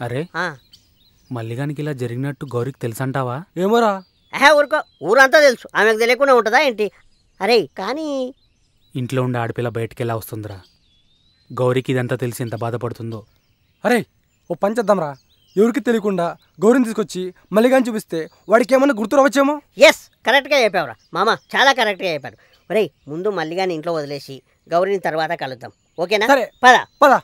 అరే. మల్లిగానికి ఇలా జరిగినట్టు గౌరికి తెలుసంటావా? ఏమోరా? ఆహా ఊరుకో. ఊరంతా తెలుసు. ఆమెకు తెలియకుండా ఉంటుందా ఏంటి? అరే కానీ ఇంట్లో ఉండే ఆడపిల్ల బయటికి ఎలా వస్తుందిరా? గౌరికి ఇదంతా తెలిసి ఎంత బాధపడుతుందో. అరే ఓ పని చేద్దాంరా. ఎవరికి తెలియకుండా గౌరిని తీసుకొచ్చి మల్లిగాని చూపిస్తే వాడికి ఏమన్నా గుర్తు రావచ్చేమో? ఎస్ కరెక్ట్గా చెప్పావురా. మామ చాలా కరెక్ట్గా చెప్పాడు ఒరేయ్ ముందు మల్లిగాని ఇంట్లో వదిలేసి గౌరిని తర్వాత కలుద్దాం. ఓకేనా? సరే. పద. పద.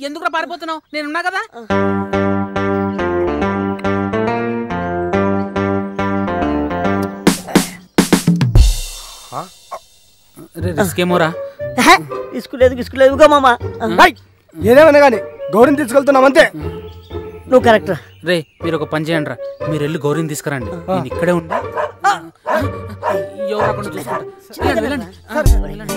ఎందుకు పారిపోతున్నావు? నేనున్నా కదా? రిస్క్ ఏమోరా ఇసుకులేదు ఇసుకులేదు ఇగో మామ. హై! ఏదేమైనా కానీ గౌరిని తీసుకెళ్తున్నాం అంతే. నువ్వు కరెక్ట్ రా. మీరు ఒక పని చేయండి రా. మీరు వెళ్ళి గౌరీని తీసుకురండి. నేను ఇక్కడే ఎవరు చూసుకుంటా? వెళ్ళండి,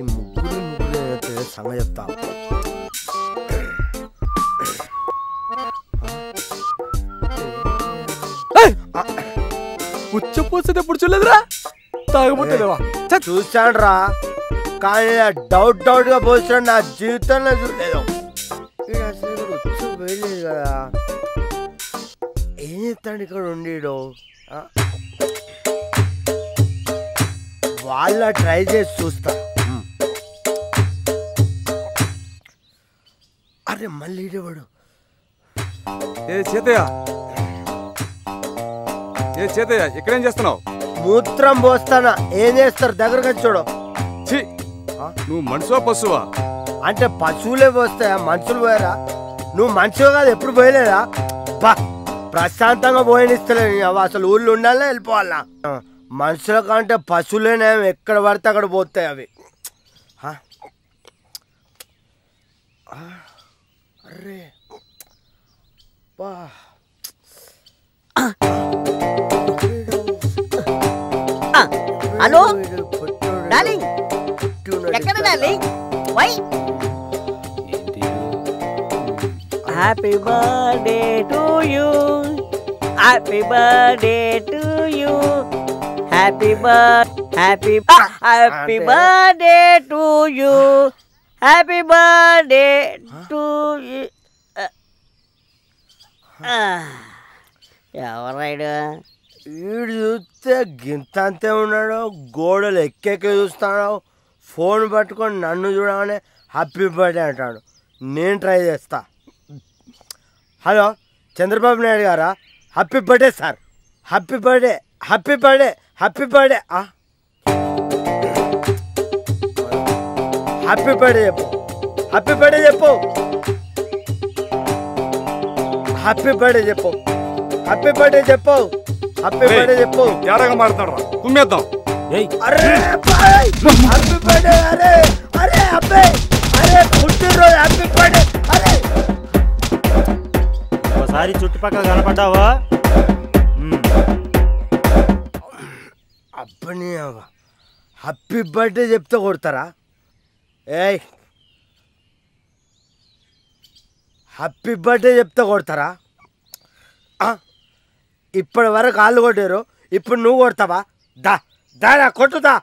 ఈ ముగ్గురు ముగ్గురు సంగ చెప్తా. పుచ్చపోస్తే ఎప్పుడు చూడలేదురా? తాగబోతుందేవా చూశాను రా కానీ డౌట్ డౌట్గా పోసిన నా జీవితంలో చూడలేదు. కదా. ఏం చేస్తాడు ఇక్కడ ఉండీడు? వాళ్ళ ట్రై చేసి చూస్తా. అరే మళ్ళీ ఈడేవాడు ఏ చేతయ్య? ఏ చేతయ్య ఇక్కడేం చేస్తున్నావు? మూత్రం పోస్తానా? ఏం చేస్తారు? దగ్గరకు వచ్చి చూడు. ఛీ! నువ్వు మనిషివా పశువా? అంటే పశువులే పోస్తాయా? మనుషులు పోయారా? నువ్వు మనిషివి కాదు ఎప్పుడు పోయలేదా? బా ప్రశాంతంగా పోయనిస్తలేదు అసలు ఊళ్ళో ఉండాలనే వెళ్ళిపోవాలా మనుషుల కంటే పశువులేనే ఎక్కడ పడితే అక్కడ పోతాయి అవి. ఆ? ఆ, అర్రే బా హలో డార్లింగ్ ఎక్కడ darling why happy birthday to you happy birthday to you happy birth happy happy birthday to you happy birthday to you ఎవరైడు వీడు చూస్తే గింత అంతే ఉన్నాడు గోడలు ఎక్కెక్కి చూస్తాడు ఫోన్ పట్టుకొని నన్ను చూడగానే హ్యాపీ బర్త్డే అంటాడు. నేను ట్రై చేస్తా. హలో చంద్రబాబు నాయుడు గారా? Happy birthday sir happy birthday happy birthday happy birthday happy birthday చెప్పు. హ్యాపీ బర్త్డే చెప్పు. హ్యాపీ బర్త్డే చెప్పు. హ్యాపీ బర్త్డే చెప్పు. హ్యాపీ బర్త్డే చెప్పు. తేడాగా మారుతాడు రా. కుమ్మేద్దాం. అరే హ్యాపీ బర్త్డే అరే అరే అబ్బాయి! అరే పుట్టినరోజు హ్యాపీ బర్త్డే అరే! ఒకసారి చుట్టుపక్కల కనపడ్డావా? అబ్బని హ్యాపీ బర్త్డే చెప్తే కొడతారా? ఏయ్. హ్యాపీ బర్త్డే చెప్తే కొడతారా? ఆ? ఇప్పటి వరకు కాళ్ళు కొట్టారు. ఇప్పుడు నువ్వు కొడతావా? దా దారా కొట్టుదా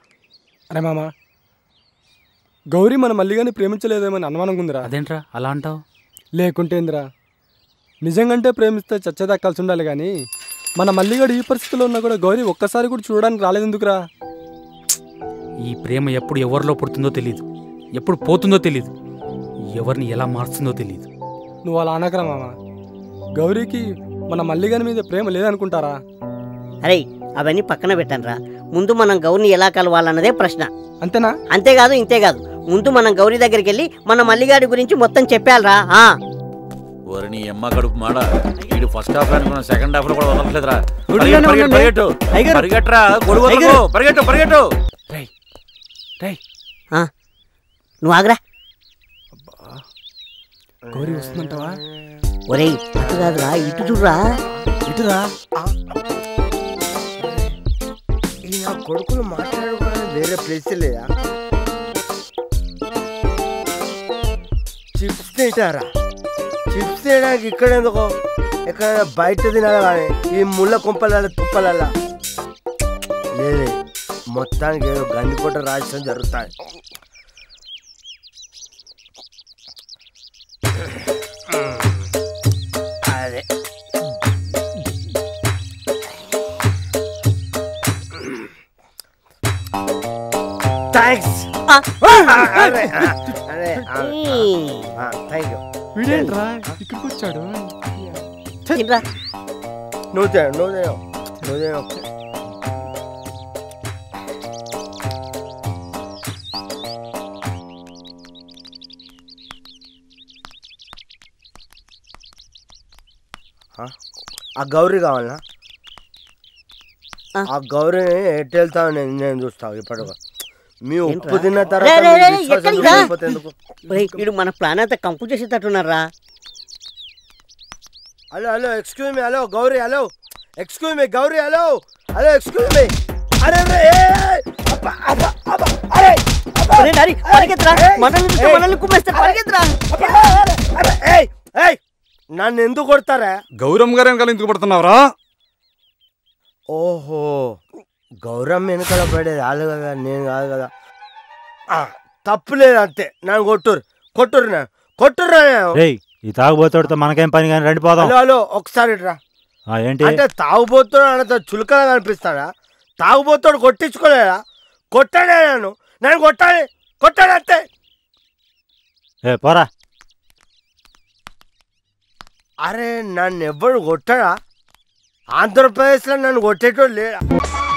అరే మామ గౌరీ మన మల్లిగాని ప్రేమించలేదేమని అనుమానంగా ఉందిరా అదేంట్రా? అలా అంటావు? లేకుంటేందిరా. నిజంగంటే ప్రేమిస్తే చచ్చేదాకా కలిసి ఉండాలి కానీ మన మల్లిగాడు ఈ పరిస్థితిలో ఉన్నా కూడా గౌరీ ఒక్కసారి కూడా చూడడానికి రాలేదెందుకురా? ఈ ప్రేమ ఎప్పుడు ఎవరిలో పుడుతుందో తెలియదు ఎప్పుడు పోతుందో తెలియదు ఎవరిని ఎలా మారుస్తుందో తెలియదు నువ్వు అలా అనకరా మామ. గౌరీకి మన మల్లిగాని మీద ప్రేమ లేదనుకుంటారా? అరే అవన్నీ పక్కన పెట్టండి రా ముందు మనం గౌరిని ఎలా కలవాలన్నదే ప్రశ్న. అంతేనా? అంతేకాదు ఇంతేకాదు ముందు మనం గౌరీ దగ్గరికి వెళ్ళి మన మల్లిగాడి గురించి మొత్తం చెప్పాలరా ఆ. ఓరి నీ అమ్మ కడుపు మాడ. వీడు ఫస్ట్ హాఫ్ అనుకున్న సెకండ్ హాఫ్లో కూడా వదలట్లేదురా. పరిగెట్టు. పరిగెట్టు. పరిగెట్టు. పరిగెట్టు ఆ. నువ్వు ఆగరా. గౌరీ వస్తుందంటావా? ఒరేయ్ అటు కాదురా ఇటు చూడరా. ఇటురా? నా కొడుకులు మాట్లాడుకోవడానికి వేరే ప్లేస్ లేదా చిప్స్ తింటారా? చిప్స్ తినడానికి ఇక్కడ ఎందుకో? ఎక్కడ బయట తినాలి కానీ ఈ ముళ్ళ కుంపల తుప్పలల్లా? లేదే. మొత్తానికి ఏదో గండికోట రాజస్థాన్ జరుగుతాయి. థ్యాంక్స్ ఆ. అరే అరే థ్యాంక్ యూ వీడేంట్రా? ఇక్కడికి వచ్చాడు తినరా? నువ్వు తిన నువ్వు తిన నువ్వు తిన ఆ గౌరీ కావాలనా? ఆ. గౌరీని ఎటు వెళ్తావు నేను నేను చూస్తావు ఇప్పటిగా మీ ఉప్పు? తిన్న తర్వాత మన ప్లాన్ అంతా కంపు చేసేటట్టున్నారా? Hello hello excuse me hello Gauri hello. Excuse me Gauri hello. Hello excuse me అరే అరే ఏ, ఏ, అబ్బా, అబ్బా, అబ్బా, అరే నారి, పరిగెత్తురా. మనల్ని మనల్ని కుమ్మేస్తారు, పరిగెత్తురా. ఏయ్, ఏయ్, నన్ను ఎందుకు కొడతారా? గౌరమ్మ గారు ఎందుకు పడుతున్నావురా? ఓహో. గౌరవం వెనకాల పడేది వాళ్ళు కదా నేను కాదు కదా. తప్పు లేదు అంతే. నన్ను కొట్టురు కొట్టురు నేను. రేయ్ ఈ తాగుబోతాడితో మనకేం పని కానీ రండి పోదాం. హలో ఒకసారి ఆ, ఏంటి? అంటే తాగుబోతుడు అంత చులకగా కనిపిస్తాడా? తాగుబోతుడు కొట్టించుకోలేదా కొట్టాడే నన్ను. నన్ను కొట్టాలి. కొట్టాడు అంతే. ఏ పోరా. అరే నన్ను ఎవ్వడు కొట్టాడా? ఆంధ్రప్రదేశ్లో నన్ను కొట్టేటోడు లేడా?